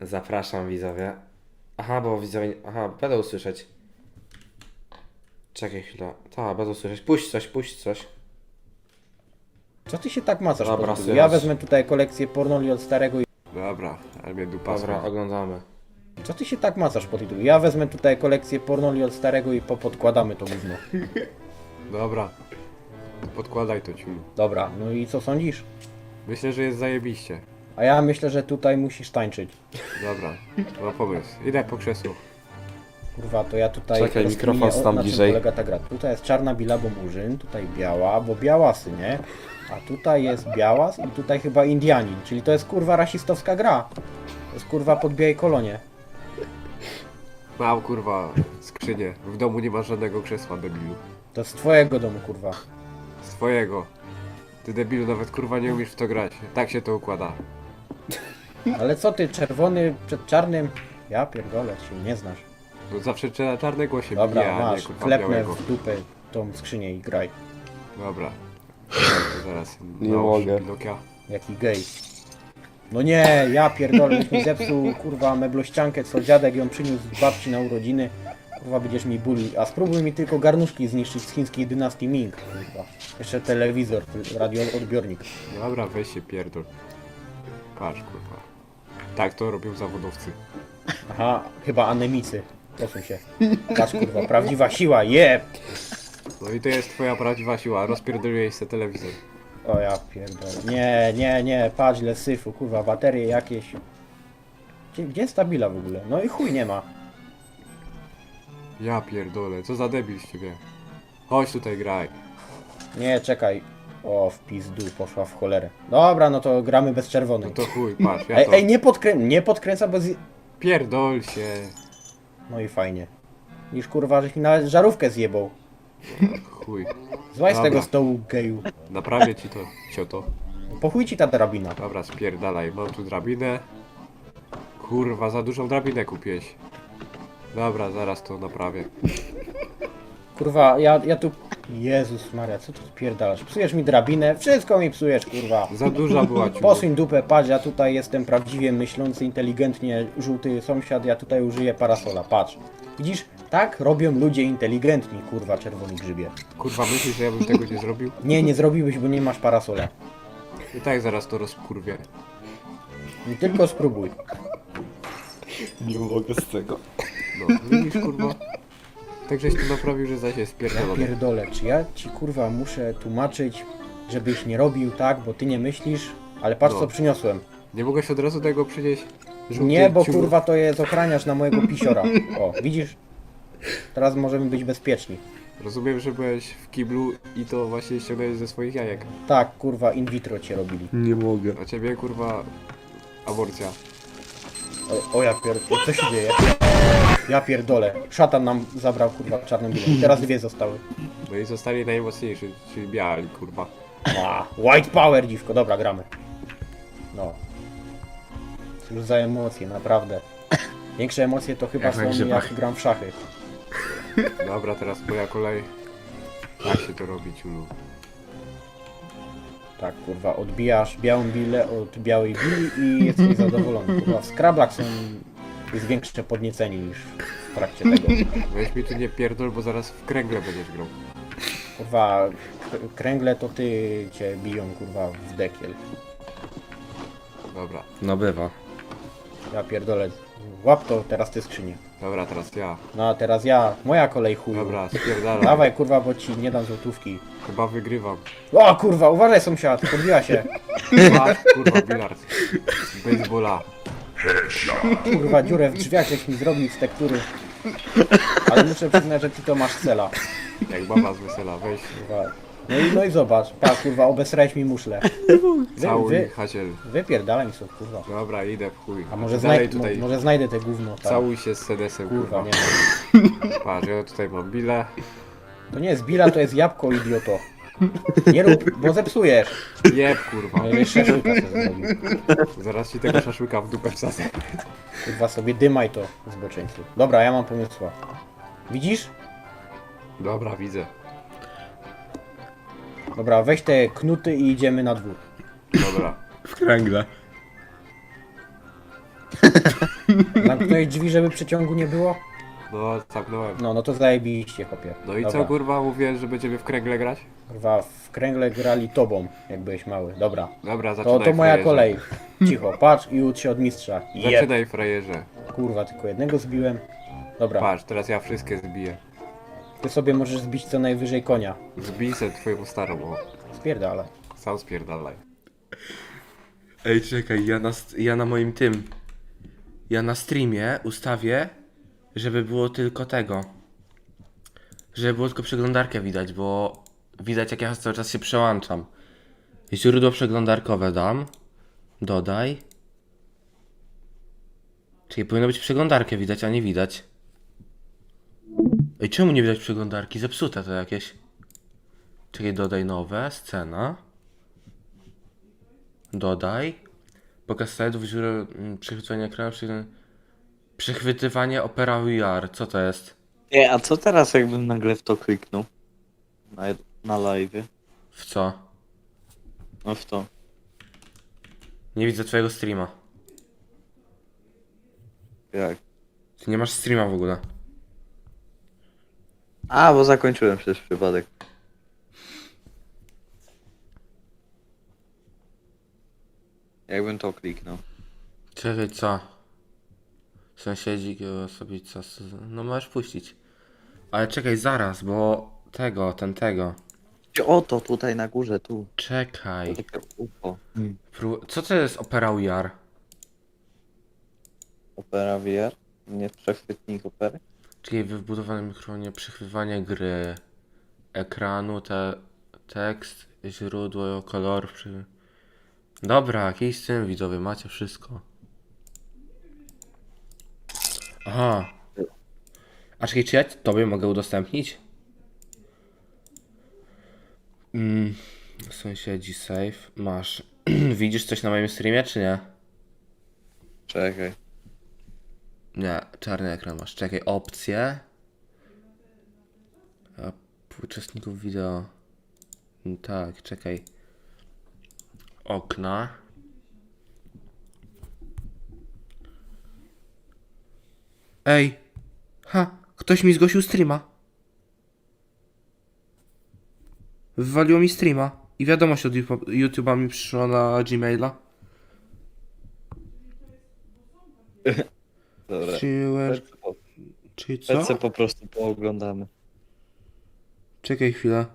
Zapraszam widzowie. Aha, bo widzowie. Aha, będę usłyszeć. Czekaj chwilę. Tak, będę usłyszeć. Puść coś, puść coś. Co ty się tak macasz? Dobra, po tytule? słychać. ja wezmę tutaj kolekcję pornoli od starego i... Dobra, ale mnie dupa Dobra, oglądamy. Co ty się tak macasz po tytule? Ja wezmę tutaj kolekcję pornoli od starego i popodkładamy to gówno. Dobra. Podkładaj to ciulu. Dobra, no i co sądzisz? Myślę, że jest zajebiście. A ja myślę, że tutaj musisz tańczyć. Dobra, mam pomysł. Idę po krzesło. Kurwa, to ja tutaj... Czekaj, mikrofon o- stań na czym bliżej. polega ta gra. Tutaj jest czarna bila, bo murzyn, tutaj biała, bo białasy, nie? A tutaj jest białas i tutaj chyba Indianin, czyli to jest kurwa rasistowska gra. To jest kurwa pod białej kolonie. Mam kurwa skrzynię. W domu nie ma żadnego krzesła, debilu. To z twojego domu, kurwa. Swojego. Ty debilu nawet kurwa nie umiesz w to grać. Tak się to układa. Ale co ty, czerwony przed czarnym? Ja pierdolę, się nie znasz. No zawsze trzeba czarnego się Dobra, bije, a nie masz, kurwa klepnę białego. w dupę tą skrzynię i graj. Dobra. To zaraz. Nie nałóż mogę. Pinokia. Jaki gej. No nie, ja pierdolę, już mi zepsuł kurwa meblościankę, co dziadek ją przyniósł z babci na urodziny. Kurwa będziesz mi buli. A spróbuj mi tylko garnuszki zniszczyć z chińskiej dynastii Ming. Kurwa. Jeszcze telewizor, radioodbiornik. Dobra, weź się pierdol. Patrz kurwa. Tak to robią zawodowcy. Aha, chyba anemicy. Posuń się. Patrz kurwa, prawdziwa siła, jeb! No i to jest twoja prawdziwa siła. Rozpierdoliłeś se telewizor. O ja pierdolę. Nie, nie, nie, patrz ile syfu, kurwa, baterie jakieś. Gdzie, gdzie jest ta bila w ogóle? No i chuj nie ma. Ja pierdolę, co za debil z ciebie. Chodź tutaj graj. Nie, czekaj. O, w pizdu, poszła w cholerę. Dobra, no to gramy bez No czerwonej. to chuj, patrz, ja Ej, to... ej, nie, podkrę nie podkręca, bo... Pierdol się. No i fajnie. Niż kurwa, żeś mi nawet żarówkę zjebał. Chuj. Złaź z Dobra. tego stołu, geju. Naprawię ci to, cioto. Po chuj ci ta drabina. Dobra, spierdalaj. Mam tu drabinę. Kurwa, za dużą drabinę kupiłeś. Dobra, zaraz to naprawię. Kurwa, ja, ja tu... Jezus Maria, co tu spierdalasz? Psujesz mi drabinę, wszystko mi psujesz, kurwa. Za duża była ciu. Posuń dupę, patrz, ja tutaj jestem prawdziwie myślący, inteligentnie, żółty sąsiad, ja tutaj użyję parasola, patrz. Widzisz, tak robią ludzie inteligentni, kurwa, czerwoni grzybie. Kurwa, myślisz, że ja bym tego nie zrobił? Nie, nie zrobiłbyś, bo nie masz parasola. I tak zaraz to rozkurwię. I tylko spróbuj. Nie mogę z tego. No, widzisz, kurwa? Tak żeś to naprawił, że zaś jest Ja pierdolę, czy ja ci kurwa muszę tłumaczyć, żebyś nie robił tak, bo ty nie myślisz, ale patrz No. co przyniosłem. Nie mogłeś od razu tego przynieść? Żółty Nie, bo ciu- kurwa to jest ochraniacz na mojego pisiora. O, widzisz? Teraz możemy być bezpieczni. Rozumiem, że byłeś w kiblu i to właśnie ściągnąłeś ze swoich jajek. Tak, kurwa, in vitro cię robili. Nie mogę. A ciebie, kurwa, aborcja. O, o ja pierdolę, co się dzieje? Ja pierdolę. Szatan nam zabrał kurwa czarną bilę. Teraz dwie zostały. No i zostali najmocniejsi, czyli biali, kurwa. A, white power dziwko, dobra, gramy. No. Cóż za emocje, naprawdę. Większe emocje to chyba Jak na są grzybach. jak gram w szachy. Dobra, teraz moja kolej. Jak się to robi, ciulu? Tak, kurwa, odbijasz białą bilę od białej bili i jesteś zadowolony. Kurwa, w Scrablach są jest większe podniecenie niż w trakcie tego. Weź mi tu nie pierdol, bo zaraz w kręgle będziesz grał. Kurwa, kręgle to ty cię biją, kurwa, w dekiel. Dobra, No bywa. Ja pierdolę. Łap to, teraz ty skrzynię. dobra, teraz ja. No a teraz ja, moja kolej chuju. Dobra, spierdalaj. Dawaj kurwa, bo ci nie dam złotówki. Chyba wygrywam. O kurwa, uważaj sąsiad, podbiła się. Masz, kurwa, bilard. Baseballa. Kurwa, dziurę w drzwiach żeś mi zrobił z tektury. Ale muszę przyznać, że ty to masz cela. Jak baba z wesela, weź. Kurwa. No i, no i zobacz, pa kurwa, obesrałeś mi muszlę. Wy, Całuj, wy, haciel. wypierdalaj mi sobie, kurwa. Dobra, idę w chuj. A może, Dalej znaj- tutaj. mo- może znajdę te gówno tam. Całuj się z sedesem, Kurwa, kurwa. nie Patrz, ja tutaj mam bilę. To nie jest bila, to jest jabłko, idioto. Nie rób, bo zepsujesz. Jeb, kurwa. No i szaszłyka sobie zrobił. Zaraz ci tego szaszłyka w dupę wsadzę. Kurwa sobie dymaj to, zboczeńcu. Dobra, ja mam pomysła. Widzisz? Dobra, widzę. Dobra, weź te knuty i idziemy na dwór. Dobra. W kręgle. Zamknąłeś drzwi, żeby przeciągu nie było? No, zamknąłem. No, no to zajebiście, kopie. No i Dobra. co kurwa mówię, że będziemy w kręgle grać? Kurwa, w kręgle grali tobą, jak byłeś mały. Dobra. Dobra, To, zaczynaj to moja frajerze. kolej. Cicho, patrz i ucz się od mistrza. Jeb. Zaczynaj frajerze. Kurwa, tylko jednego zbiłem. Dobra, Patrz, teraz ja wszystkie zbiję. ty sobie możesz zbić co najwyżej konia. Zbij se twoją starą, o. Spierdalaj. Sam spierdalaj. Ej, czekaj, ja na, st- ja na moim tym. Ja na streamie ustawię, żeby było tylko tego. Żeby było tylko przeglądarkę widać, bo widać jak ja cały czas się przełączam. Źródło przeglądarkowe dam. Dodaj. Czyli powinno być przeglądarkę widać, a nie widać. Ej, czemu nie widać przeglądarki? Zepsute to jakieś. Czekaj, dodaj nowe, scena. Dodaj. Pokaz slajdów, źródeł mm, przechwytywania ekranu, przy- przechwytywanie Opera VR. Co to jest? Nie, a co teraz jakbym nagle w to kliknął? Na, na live. W co? No w to. Nie widzę twojego streama. Jak? Ty nie masz streama w ogóle. A, bo zakończyłem przez przypadek. Jakbym to kliknął. Czekaj, co? Sąsiedzi sobie co? No możesz puścić. Ale czekaj, zaraz, bo tego, ten tego. O, to tutaj na górze, tu. Czekaj. Takie UFO. Pró- Co to jest Opera VR? Opera VR? Nie przechwytnik opery? Czyli w wbudowanym mikrofonie przechwytywanie gry, ekranu, te, tekst, źródło, kolor. Przy... Dobra, jakiś z tym widzowie, macie wszystko. Aha. A czekaj, czy ja tobie mogę udostępnić? Mm, sąsiedzi save, masz. Widzisz coś na moim streamie, czy nie? Czekaj. Nie, czarny ekran masz. Czekaj, opcje. A, uczestników wideo. Mm, Tak, czekaj. Okna. Ej! Ha! Ktoś mi zgłosił streama. Wywaliło mi streama. I wiadomość od YouTube- YouTube'a mi przyszła na Gmaila. Dobra. Czyli, czyli co? Lecę po prostu pooglądamy. Czekaj chwilę.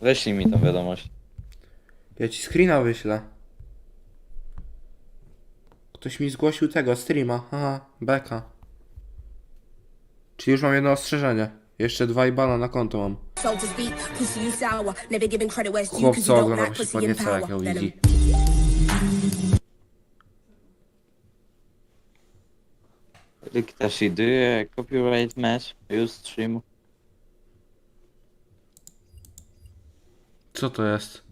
Weźlij mi tą wiadomość. Ja ci screena wyślę. Ktoś mi zgłosił tego streama. Aha, beka. Czyli już mam jedno ostrzeżenie. Jeszcze dwa i bana na konto mam. So to speak, pussy you sour. Never giving credit where it's due, Chłop cause co you don't ogląda, się podnieca jak ją widzi. Riktashi, do you copyright match? Use stream. Co to jest?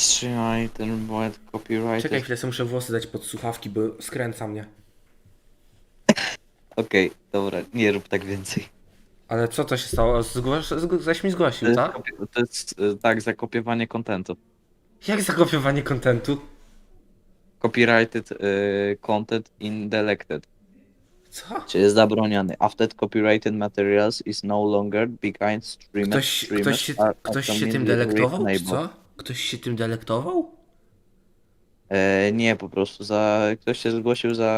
Trzymaj ten błęd copyright. Czekaj chwilę, sobie muszę włosy dać pod słuchawki, bo skręca mnie. Okej, dobra, nie rób tak więcej. Ale co to się stało? Zgłoś, zg- zaś mi To zgłosił, tak? kopie- to jest e, tak, zakopiowanie kontentu. Jak zakopiowanie kontentu? Copyrighted e, content indelected. Co? Czy jest zabroniony. After copyrighted materials is no longer behind streamed. Ktoś, ktoś się, ktoś się tym delektował, czy co? Ktoś się tym delektował? E, nie, po prostu za, ktoś się zgłosił za